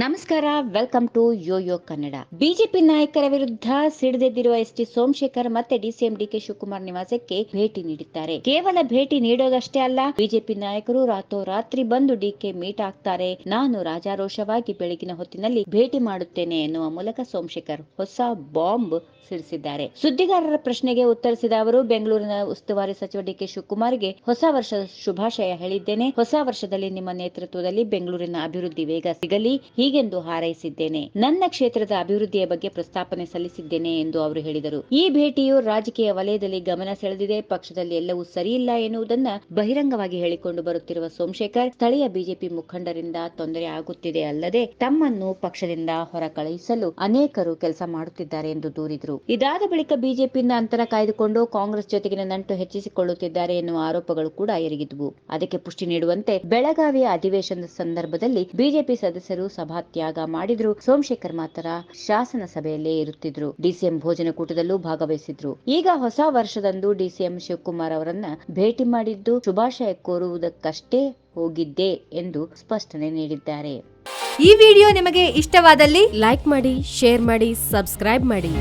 ನಮಸ್ಕಾರ welcome to YoYo Kannada BJP ನಾಯಕರ ವಿರುದ್ಧ ಸಿಡಿದೆದ್ದಿರುವ ಎಸ್ ಟಿ ಸೋಮಶೇಖರ್ ಮತ್ತೆ ಡಿಸಿಎಂ ಡಿಕೆ ಶಿವಕುಮಾರ್ ನಿವಾಸಕ್ಕೆ ಭೇಟಿ ನೀಡಿದ್ದಾರೆ. ಕೇವಲ ಭೇಟಿ ನೀಡೋದಷ್ಟೇ ಅಲ್ಲ ಬಿಜೆಪಿ ನಾಯಕರು ರಾತ್ರೋರಾತ್ರಿ ಬಂದು ಡಿಕೆ ಮೀಟ್ ಆಗ್ತಾರೆ. ನಾನು ರಾಜಾರೋಷವಾಗಿ ಬೆಳಗಿನ ಹೊತ್ತಿನಲ್ಲಿ ಭೇಟಿ ಮಾಡುತ್ತೇನೆ ಎನ್ನುವ ಮೂಲಕ ಸೋಮಶೇಖರ್ ಹೊಸ ಬಾಂಬ್ ಸಿಡಿಸಿದ್ದಾರೆ. ಸುದ್ದಿಗಾರರ ಪ್ರಶ್ನೆಗೆ ಉತ್ತರಿಸಿದ ಅವರು, ಬೆಂಗಳೂರಿನ ಉಸ್ತುವಾರಿ ಸಚಿವ ಡಿಕೆ ಶಿವಕುಮಾರ್ಗೆ ಹೊಸ ವರ್ಷದ ಶುಭಾಶಯ ಹೇಳಿದ್ದೇನೆ. ಹೊಸ ವರ್ಷದಲ್ಲಿ ನಿಮ್ಮ ನೇತೃತ್ವದಲ್ಲಿ ಬೆಂಗಳೂರಿನ ಅಭಿವೃದ್ಧಿ ವೇಗ ಸಿಗಲಿ. ಹೀಗೆಂದು ಹಾರೈಸಿದ್ದೇನೆ? ನನ್ನ ಕ್ಷೇತ್ರದ ಅಭಿವೃದ್ಧಿಯ ಬಗ್ಗೆ ಪ್ರಸ್ತಾಪನೆ ಸಲ್ಲಿಸಿದ್ದೇನೆ ಎಂದು ಅವರು ಹೇಳಿದರು. ಈ ಭೇಟಿಯು ರಾಜಕೀಯ ವಲಯದಲ್ಲಿ ಗಮನ ಸೆಳೆದಿದೆ. ಪಕ್ಷದಲ್ಲಿ ಎಲ್ಲವೂ ಸರಿಯಿಲ್ಲ ಎನ್ನುವುದನ್ನ ಬಹಿರಂಗವಾಗಿ ಹೇಳಿಕೊಂಡು ಬರುತ್ತಿರುವ ಸೋಮಶೇಖರ್, ಸ್ಥಳೀಯ ಬಿಜೆಪಿ ಮುಖಂಡರಿಂದ ತೊಂದರೆ ಆಗುತ್ತಿದೆ ಅಲ್ಲದೆ ತಮ್ಮನ್ನು ಪಕ್ಷದಿಂದ ಹೊರ ಕಳುಹಿಸಲು ಅನೇಕರು ಕೆಲಸ ಮಾಡುತ್ತಿದ್ದಾರೆ ಎಂದು ದೂರಿದರು. ಇದಾದ ಬಳಿಕ ಬಿಜೆಪಿಯಿಂದ ಅಂತರ ಕಾಯ್ದುಕೊಂಡು ಕಾಂಗ್ರೆಸ್ ಜೊತೆಗಿನ ನಂಟು ಹೆಚ್ಚಿಸಿಕೊಳ್ಳುತ್ತಿದ್ದಾರೆ ಎನ್ನುವ ಆರೋಪಗಳು ಕೂಡ ಎರಗಿದ್ವು. ಅದಕ್ಕೆ ಪುಷ್ಟಿ ನೀಡುವಂತೆ ಬೆಳಗಾವಿಯ ಅಧಿವೇಶನದ ಸಂದರ್ಭದಲ್ಲಿ ಬಿಜೆಪಿ ಸದಸ್ಯರು ಸಭಾತ್ಯಾಗ ಮಾಡಿದ್ರು. ಸೋಮಶೇಖರ್ ಮಾತ್ರ ಶಾಸನ ಸಭೆಯಲ್ಲೇ ಇರುತ್ತಿದ್ರು. ಡಿಸಿಎಂ ಭೋಜನ ಕೂಟದಲ್ಲೂ ಭಾಗವಹಿಸಿದ್ರು. ಈಗ ಹೊಸ ವರ್ಷದಂದು ಡಿಸಿಎಂ ಶಿವಕುಮಾರ್ ಅವರನ್ನ ಭೇಟಿ ಮಾಡಿದ್ದು ಶುಭಾಶಯ ಕೋರುವುದಕ್ಕಷ್ಟೇ ಹೋಗಿದ್ದೆ ಎಂದು ಸ್ಪಷ್ಟನೆ ನೀಡಿದ್ದಾರೆ. ಈ ವಿಡಿಯೋ ನಿಮಗೆ ಇಷ್ಟವಾದಲ್ಲಿ ಲೈಕ್ ಮಾಡಿ, ಶೇರ್ ಮಾಡಿ, ಸಬ್ಸ್ಕ್ರೈಬ್ ಮಾಡಿ.